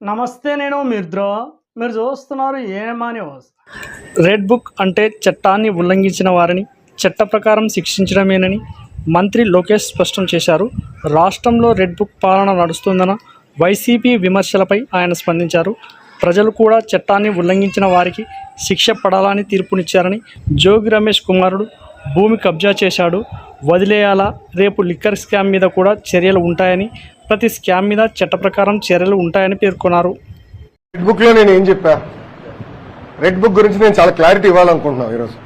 నమస్తే నేను మిర్ద్రో. మీరు చూస్తున్నారు ఏమా న్యూస్ రెడ్ బుక్ అంటే చట్టాన్ని ఉల్లంఘించిన వారిని చట్ట ప్రకారం శిక్షించడమేనని మంత్రి లోకేష్ స్పష్టం చేశారు. రాష్ట్రంలో రెడ్ బుక్ పాలన నడుస్తుందన్న వైసీపీ విమర్శలపై ఆయన స్పందించారు. ప్రజలు కూడా చట్టాన్ని ఉల్లంఘించిన వారికి శిక్ష పడాలని తీర్పునిచ్చారని జోగి రమేష్ కుమారుడు భూమి కబ్జా చేశాడు. వదిలేయాలా? రేపు లిక్కర్ స్కామ్ మీద కూడా చర్యలు ఉంటాయని ప్రతి స్కామ్ మీద చట్ట ప్రకారం చర్యలు ఉంటాయని పేర్కొన్నారు. రెడ్ బుక్లో నేను ఏం చెప్పా? రెడ్ బుక్ గురించి నేను చాలా క్లారిటీ ఇవ్వాలనుకుంటున్నాను ఈరోజు.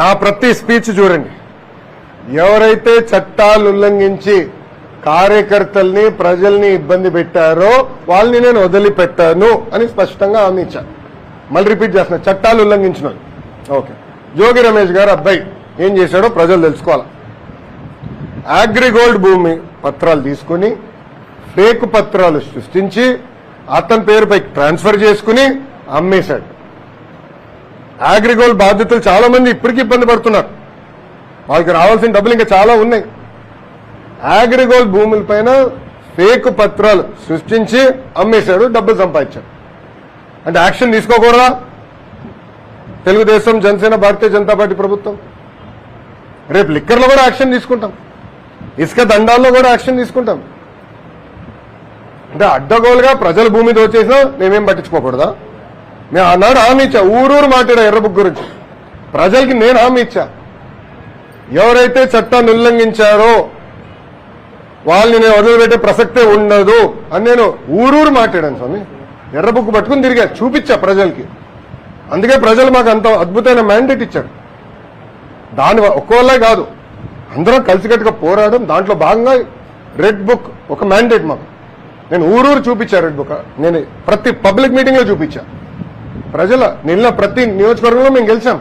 నా ప్రతి స్పీచ్ చూడండి. ఎవరైతే చట్టాలు ఉల్లంఘించి కార్యకర్తల్ని ప్రజల్ని ఇబ్బంది పెట్టారో వాళ్ళని నేను వదిలిపెట్టాను అని స్పష్టంగా హామీ ఇచ్చాను. మళ్ళీ రిపీట్ చేస్తున్నా. చట్టాలు ఉల్లంఘించిన ఓకే జోగి రమేష్ గారు అబ్బాయి ఏం చేశాడో ప్రజలు తెలుసుకోవాలి. అగ్రిగోల్డ్ భూమి పత్రాలు తీసుకుని ఫేక్ పత్రాలు సృష్టించి అతని పేరుపై ట్రాన్స్ఫర్ చేసుకుని అమ్మేశాడు. అగ్రిగోల్డ్ బాధితులు చాలా మంది ఇప్పటికీ ఇబ్బంది పడుతున్నారు. వాళ్ళకి రావాల్సిన డబ్బులు ఇంకా చాలా ఉన్నాయి. అగ్రిగోల్డ్ భూములపైన ఫేక్ పత్రాలు సృష్టించి అమ్మేశాడు డబ్బులు సంపాదించాడు. అంటే యాక్షన్ తీసుకోకూడదా? తెలుగుదేశం జనసేన భారతీయ జనతా పార్టీ ప్రభుత్వం. రేపు లిక్కర్లో కూడా యాక్షన్ తీసుకుంటాం. ఇసుక దండాల్లో కూడా యాక్షన్ తీసుకుంటాం. అంటే అడ్డగోలుగా ప్రజల భూమి దోచేసినా మేమేం పట్టించుకోకూడదా? మేము ఆనాడు హామీ ఇచ్చా. ఊరూరు మాట్లాడా ఎర్రబుక్ గురించి. ప్రజలకి నేను హామీ ఇచ్చా. ఎవరైతే చట్టాన్ని ఉల్లంఘించారో వాళ్ళని నేను వదిలిపెట్టే ప్రసక్తే ఉండదు అని నేను ఊరూరు మాట్లాడాను స్వామి. ఎర్రబుక్ పట్టుకుని తిరిగా చూపించా ప్రజలకి. అందుకే ప్రజలు మాకు అంత అద్భుతమైన మ్యాండేట్ ఇచ్చారు. దాని ఒక్కోళ్ళే కాదు అందరం కలిసికట్టుగా పోరాడడం దాంట్లో భాగంగా రెడ్ బుక్ ఒక మ్యాండేట్ మాకు. నేను ఊరూరు చూపించా రెడ్ బుక్ నేను ప్రతి పబ్లిక్ మీటింగ్లో చూపించా. ప్రజల నిన్న ప్రతి నియోజకవర్గంలో మేము గెలిచాం.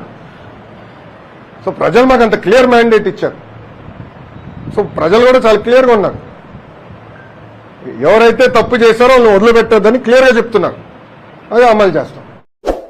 సో ప్రజలు మాకు అంత క్లియర్ మ్యాండేట్ ఇచ్చారు. సో ప్రజలు కూడా చాలా క్లియర్గా ఉన్నారు. ఎవరైతే తప్పు చేశారో వాళ్ళని వదిలిపెట్టద్దని క్లియర్గా చెప్తున్నారు. అది అమలు చేస్తాం.